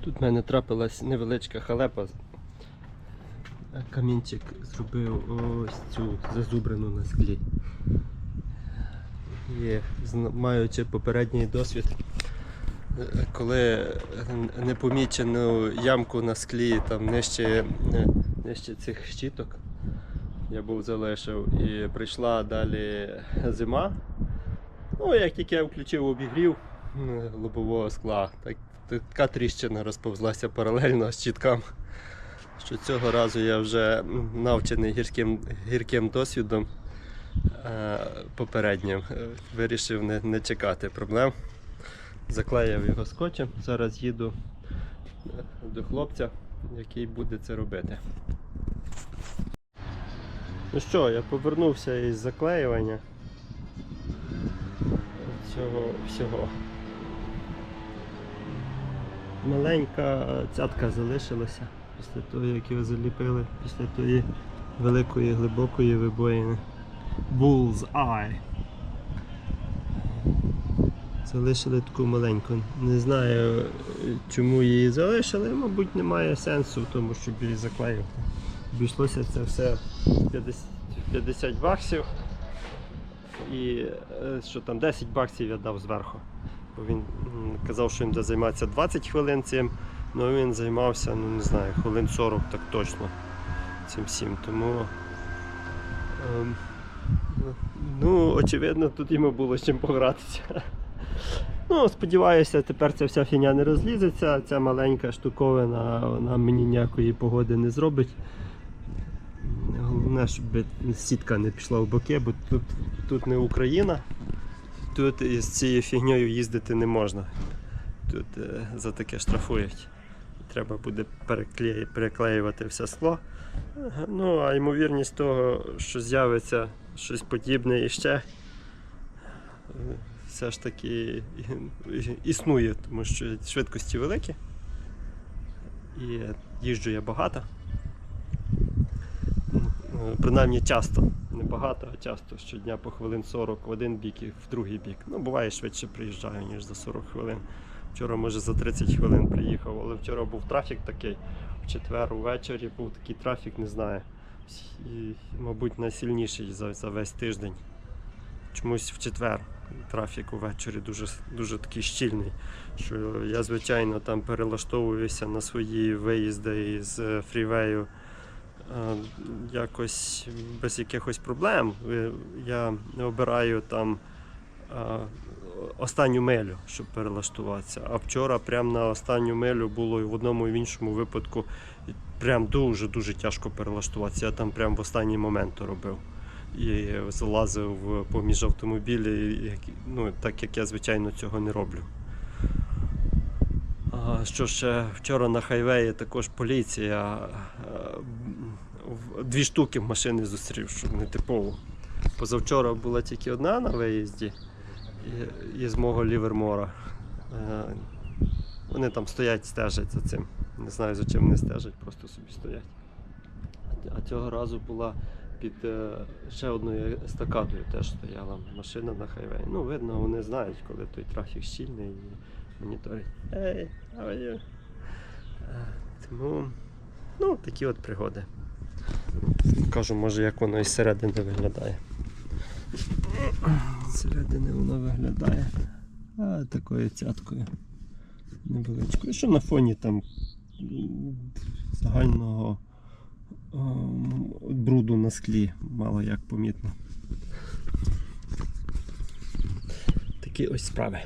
Тут в мене трапилась невеличка халепа. Камінчик зробив ось цю зазубрину на склі. І маючи попередній досвід, е, коли непомічену ямку на склі там нижче, е, нижче цих щіток я був залишив і прийшла далі зима. Ну, як тільки я включив обігрів лобового скла, так, така тріщина розповзлася паралельно з щіткам. Що цього разу я вже навчений гірським, гірким досвідом е, попереднім, е, вирішив не, не чекати проблем. Заклеїв його скотчем. Зараз їду е, до хлопця, який буде це робити. Ну що, я повернувся із заклеювання цього всього. Маленька цятка залишилася після того, як його заліпили, після тої великої глибокої вибоїни. Bull's Eye. Залишили таку маленьку. Не знаю, чому її залишили, мабуть, немає сенсу в тому, щоб її заклеювати. Обійшлося це все 50, 50 баксів. І е, що там 10 баксів я дав зверху. Бо він казав, що їм буде займатися 20 хвилин цим, але він займався, ну не знаю, хвилин 40 так точно цим всім. Тому ем, ну, очевидно, тут йому було з чим погратися. Ну, сподіваюся, тепер ця вся фіня не розлізеться. Ця маленька штуковина вона мені ніякої погоди не зробить. Головне, щоб сітка не пішла в боки, бо тут, тут не Україна. Тут із цією фігньою їздити не можна. Тут е, за таке штрафують. Треба буде переклеювати все скло. Ну, а ймовірність того, що з'явиться щось подібне іще, все ж таки існує, тому що швидкості великі. І їжджу я багато. Ну, е, Принаймні часто. Не багато, а часто. Щодня по хвилин 40 в один бік і в другий бік. Ну, буває швидше приїжджаю, ніж за 40 хвилин. Вчора, може, за 30 хвилин приїхав, але вчора був трафік такий. В четвер увечері був такий трафік, не знаю. І, мабуть, найсильніший за, за весь тиждень. Чомусь в четвер трафік увечері дуже, дуже такий щільний. Що я, звичайно, там перелаштовуюся на свої виїзди із е, фрівею якось без якихось проблем. Е, Я обираю там е, останню милю, щоб перелаштуватися. А вчора прямо на останню милю було і в одному і в іншому випадку прям дуже-дуже тяжко перелаштуватися. Я там прям в останній момент робив. І залазив поміж автомобілі, ну, так як я звичайно цього не роблю. Що ще вчора на хайвеї також поліція е, дві штуки машини зустрів, що не типово. Позавчора була тільки одна на виїзді із мого лівермора. Е, Вони там стоять, стежать за цим. Не знаю за чим вони стежать, просто собі стоять. А цього разу була під е, ще одною естакадою теж стояла машина на хайвеї. Ну, видно, вони знають, коли той трафік щільний моніторять. Ей, how are you? Е, Тому, ну, такі от пригоди. Покажу, може, як воно із середини виглядає. Зсередини воно виглядає а, такою цяткою невеличкою. Що на фоні там загального ем, бруду на склі мало як помітно. Такі ось справи.